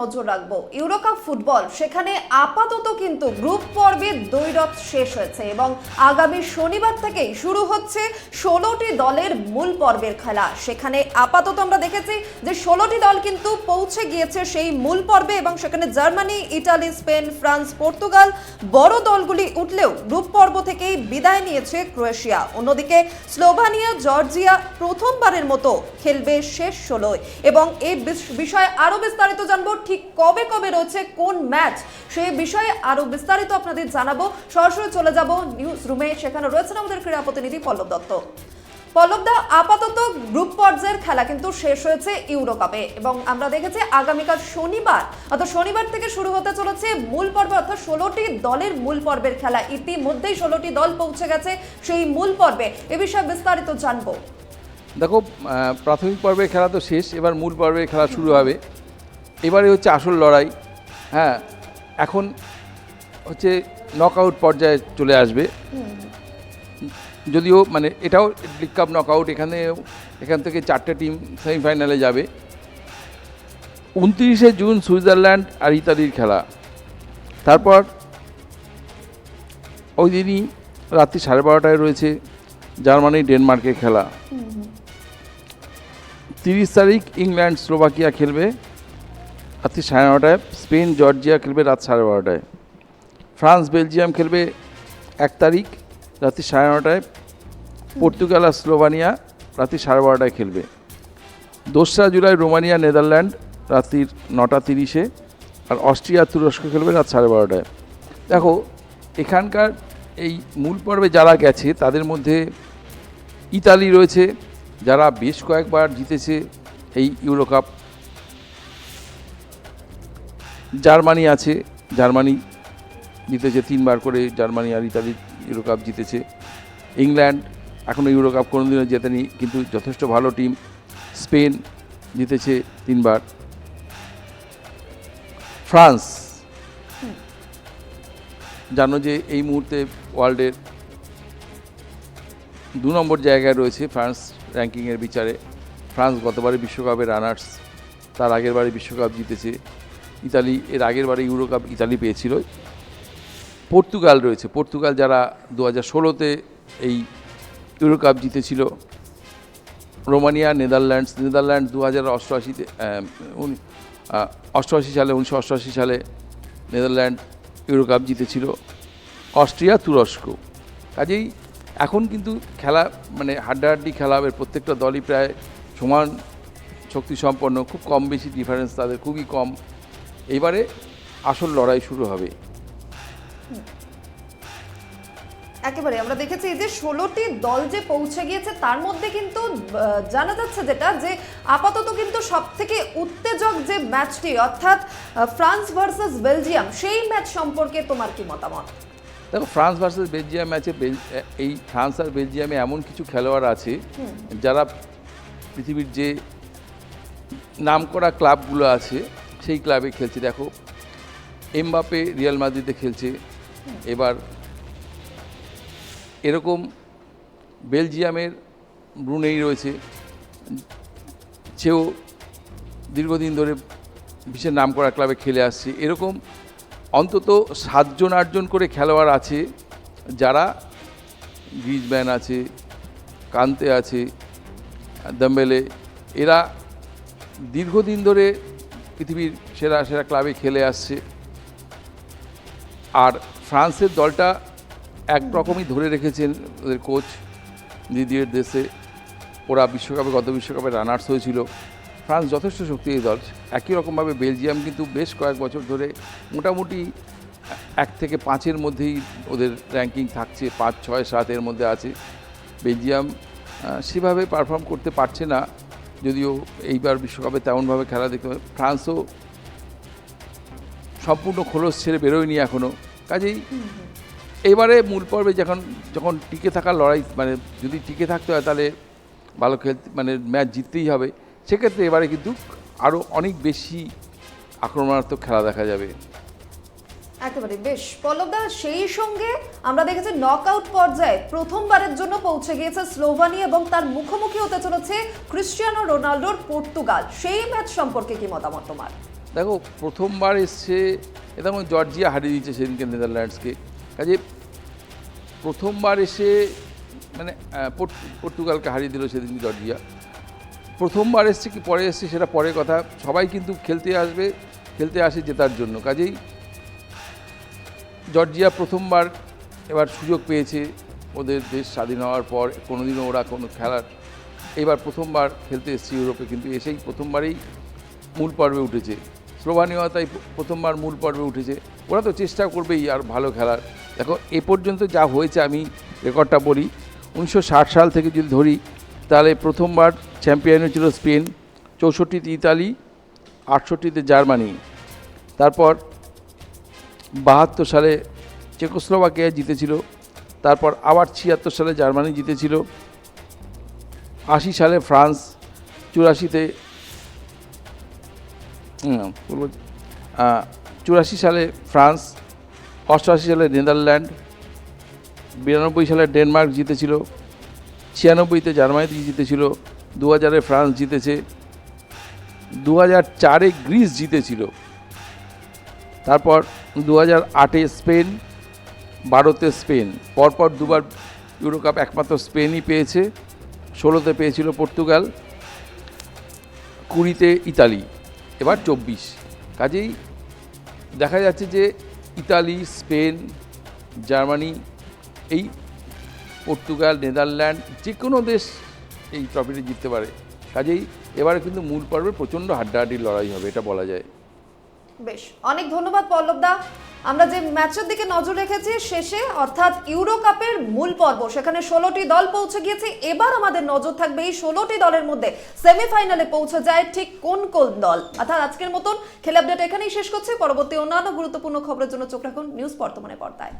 নজর রাখব। EuroCup football, সেখানে আপাতত কিন্তু গ্রুপ পর্বের দৈরথ শেষ হয়েছে এবং আগামী শনিবার থেকেই শুরু হচ্ছে ষোলোটি দলের মূল পর্বের খেলা। সেখানে আপাতত আমরা দেখেছি যে ষোলোটি দল কিন্তু পৌঁছে গিয়েছে সেই মূল পর্বে এবং সেখানে Germany, Italy, Spain, France, Portugal বড় দলগুলি উঠলেও গ্রুপ পর্ব থেকেই বিদায় নিয়েছে ক্রোয়েশিয়া। অন্যদিকে স্লোভানিয়া, জর্জিয়া প্রথমবারের মতো খেলবে শেষ ষোলোয়। এবং এই বিষয়ে আরও বিস্তারিত জানব ঠিক কবে কবে রয়েছে, কোন ম্যাচ সেই বিষয়ে আরও বিস্তারিত আপনাদের জানাব। সরাসরি চলে যাব নিউজ রুমে সেখানে রয়েছেন আমাদের ক্রীড়া প্রতিনিধি পল্লব দত্ত। পল্লবদা আপাতত গ্রুপ পর্যায়ের খেলা কিন্তু শেষ হয়েছে ইউরো কাপে এবং আমরা দেখেছি আগামীকাল শনিবার, অর্থাৎ শনিবার থেকে শুরু হতে চলেছে মূল পর্ব, অর্থাৎ ষোলোটি দলের মূল পর্বের খেলা। ইতিমধ্যেই ষোলোটি দল পৌঁছে গেছে সেই মূল পর্বে। এ বিষয়ে বিস্তারিত জানব। দেখো প্রাথমিক পর্বের খেলা তো শেষ, এবার মূল পর্বের খেলা শুরু হবে। এবারে হচ্ছে আসল লড়াই হ্যাঁ এখন হচ্ছে নকআউট পর্যায়ে চলে আসবে। যদিও মানে এটাও লিগ কাপ নকআউট এখানে এখান থেকে চারটে টিম সেমিফাইনালে যাবে। উনত্রিশে জুন সুইজারল্যান্ড আর ইতালির খেলা। তারপর ওই দিনই রাত্রি সাড়ে বারোটায় রয়েছে জার্মানি ডেনমার্কের খেলা। তিরিশ তারিখ ইংল্যান্ড স্লোভাকিয়া খেলবে। রাত্রি সাড়ে নটায়, স্পেন, জর্জিয়া খেলবে রাত সাড়ে বারোটায়। ফ্রান্স, বেলজিয়াম খেলবে এক তারিখ, রাত্রি সাড়ে নটায়। পর্তুগাল আর স্লোভানিয়া রাত্রি সাড়ে বারোটায় খেলবে। দোসরা জুলাই রোমানিয়া, নেদারল্যান্ড রাত্রির নটা তিরিশে। আর অস্ট্রিয়া, তুরস্ক খেলবে রাত সাড়ে বারোটায়। দেখো, এখানকার এই মূল পর্বে যারা গেছে, তাদের মধ্যে ইতালি রয়েছে, যারা বেশ কয়েকবার জিতেছে এই ইউরো কাপ জার্মানি আছে, জার্মানি জিতেছে তিনবার করে, জার্মানি আর ইতালি ইউরো কাপ জিতেছে। ইংল্যান্ড এখনও ইউরো কাপ কোনোদিনও জেতেনি, কিন্তু যথেষ্ট ভালো টিম স্পেন জিতেছে তিনবার। ফ্রান্স জানো যে এই মুহূর্তে ওয়ার্ল্ডের দু নম্বর জায়গায় রয়েছে ফ্রান্স র্যাঙ্কিংয়ের বিচারে। ফ্রান্স গতবারে বিশ্বকাপের রানার্স তার আগের বারে বিশ্বকাপ জিতেছে। ইতালি, এর আগের বারে ইউরো কাপ ইতালি পেয়েছিল। পর্তুগাল রয়েছে। পর্তুগাল যারা দু হাজার ষোলোতে এই ইউরো কাপ জিতেছিল, রোমানিয়া, নেদারল্যান্ডস, নেদারল্যান্ড দু হাজার অষ্টআশিতে অষ্টআশি সালে, উনিশশো অষ্টআশি সালে নেদারল্যান্ড ইউরো কাপ জিতেছিল। অস্ট্রিয়া, তুরস্ক। কাজেই এখন কিন্তু খেলা মানে হাড্ডাহাড্ডি খেলা প্রত্যেকটা দলই প্রায় সমান শক্তি সম্পন্ন খুব কম বেশি ডিফারেন্স তাদের, খুবই কম। এবারে আসল লড়াই শুরু হবে। একেবারে আমরা দেখেছি যে ষোলোটি দল যে পৌঁছে গিয়েছে তার মধ্যে কিন্তু জানা যাচ্ছে যেটা যে আপাতত কিন্তু সব থেকে উত্তেজক যে ম্যাচটি অর্থাৎ ফ্রান্স ভার্সেস বেলজিয়াম সেই ম্যাচ সম্পর্কে তোমার কি মতামত? দেখো ফ্রান্স ভার্সেস বেলজিয়াম ম্যাচে এই ফ্রান্স আর বেলজিয়ামে এমন কিছু খেলোয়াড় আছে যারা পৃথিবীর যে নাম করা ক্লাবগুলো আছে সেই ক্লাবে খেলছে। দেখো এমবাপে রিয়াল মাদ্রিদে খেলছে। এবার এরকম বেলজিয়ামের ব্রুনেই রয়েছে। সেও দীর্ঘদিন ধরে বিশেষ নামকরা ক্লাবে খেলে আসছে। এরকম অন্তত সাতজন, আটজন করে খেলোয়াড় আছে, যারা গ্রিজম্যান আছে, কান্তে আছে, দম্বেলে, এরা দীর্ঘদিন ধরে পৃথিবীর সেরা সেরা ক্লাবে খেলে আসছে। আর ফ্রান্সের দলটা একরকমই ধরে রেখেছেন ওদের কোচ দিদির দেশে। ওরা বিশ্বকাপে, গত বিশ্বকাপে রানার্স হয়েছিল। ফ্রান্স যথেষ্ট শক্তিশালী দল। একই রকমভাবে বেলজিয়াম কিন্তু বেশ কয়েক বছর ধরে মোটামুটি এক থেকে পাঁচের মধ্যেই ওদের র্যাঙ্কিং থাকছে, পাঁচ, ছয়, সাতের মধ্যে আছে। বেলজিয়াম সেভাবে পারফর্ম করতে পারছে না। যদিও এইবার বিশ্বকাপে তেমনভাবে খেলা দেখতে। ফ্রান্সও সম্পূর্ণ খোলস ছেড়ে বেরোয়নি এখনও কাজেই এবারে মূল পর্বে যখন যখন টিকে থাকার লড়াই মানে যদি টিকে থাকতে হয় তাহলে ভালো খেলতে মানে ম্যাচ জিততেই হবে। সেক্ষেত্রে এবারে কিন্তু আরও অনেক বেশি আক্রমণাত্মক খেলা দেখা যাবে। একেবারে, বেশ। পল্লবদা, সেই সঙ্গে আমরা দেখেছি নকআউট পর্যায়ে প্রথমবারের জন্য পৌঁছে গিয়েছে স্লোভানি এবং তার মুখোমুখি হতে চলেছে ক্রিশ্চিয়ানো রোনাল্ডোর পর্তুগাল। সেই ম্যাচ সম্পর্কে কি মতামত তোমার? দেখো, প্রথমবার এসছে, এটা যেমন জর্জিয়া হারিয়ে দিয়েছে সেদিনকে নেদারল্যান্ডসকে। কাজে প্রথমবার এসে মানে পর্তুগালকে হারিয়ে দিল সেদিন জর্জিয়া। প্রথমবার এসছে কি পরে এসছে সেটা পরে কথা। সবাই কিন্তু খেলতে আসবে, খেলতে আসে জেতার জন্য। কাজেই জর্জিয়া প্রথমবার এবার সুযোগ পেয়েছে ওদের দেশ স্বাধীন হওয়ার পর, কোনোদিনও ওরা কোনো খেলার, এবার প্রথমবার খেলতে এসেছে ইউরোপে, কিন্তু এসেই প্রথমবারেই মূল পর্বে উঠেছে। স্লোভানিয়া তাই প্রথমবার মূল পর্বে উঠেছে। ওরা তো চেষ্টা করবেই আর ভালো খেলার। দেখো, এ পর্যন্ত যা হয়েছে আমি রেকর্ডটা বলি, উনিশশো ষাট সাল থেকে যদি ধরি, তাহলে প্রথমবার চ্যাম্পিয়ন হয়েছিল স্পেন, চৌষট্টিতে ইতালি, আটষট্টিতে জার্মানি। তারপর বাহাত্তর সালে চেকোস্লোভাকিয়া জিতেছিল, তারপর আবার ছিয়াত্তর সালে জার্মানি জিতেছিল, আশি সালে ফ্রান্স চুরাশিতে চুরাশি সালে ফ্রান্স, অষ্টআশি সালে নেদারল্যান্ড, বিরানব্বই সালে ডেনমার্ক জিতেছিল, ছিয়ানব্বইতে জার্মানিতে জিতেছিল দু হাজারে ফ্রান্স জিতেছে দু হাজার চারে গ্রিস জিতেছিল। তারপর দু হাজার আটে স্পেন, বারোতে স্পেন, পরপর দুবার ইউরো কাপ একমাত্র স্পেনই পেয়েছে, ষোলোতে পেয়েছিল পর্তুগাল, কুড়িতে ইতালি, এবার চব্বিশ। কাজেই দেখা যাচ্ছে যে ইতালি, স্পেন, জার্মানি এই পর্তুগাল, নেদারল্যান্ড যে কোনো দেশ এই ট্রফিটি জিততে পারে। কাজেই এবারে কিন্তু মূল পর্বে প্রচণ্ড হাড্ডাহাড্ডির লড়াই হবে, এটা বলা যায়। বেশ, অনেক ধন্যবাদ পল্লবদা আমরা যে ম্যাচের দিকে নজর রেখেছি, শেষে অর্থাৎ ইউরো কাপের মূল পর্ব, সেখানে ষোলোটি দল পৌঁছে গিয়েছে। এবার আমাদের নজর থাকবে এই ষোলোটি দলের মধ্যে সেমিফাইনালে পৌঁছে যায় ঠিক কোন কোন দল। অর্থাৎ আজকের মতন খেলা আপডেট এখানেই শেষ করছে। পরবর্তী অন্যান্য গুরুত্বপূর্ণ খবরের জন্য চোখ রাখুন নিউজ বর্তমানে পর্দায়।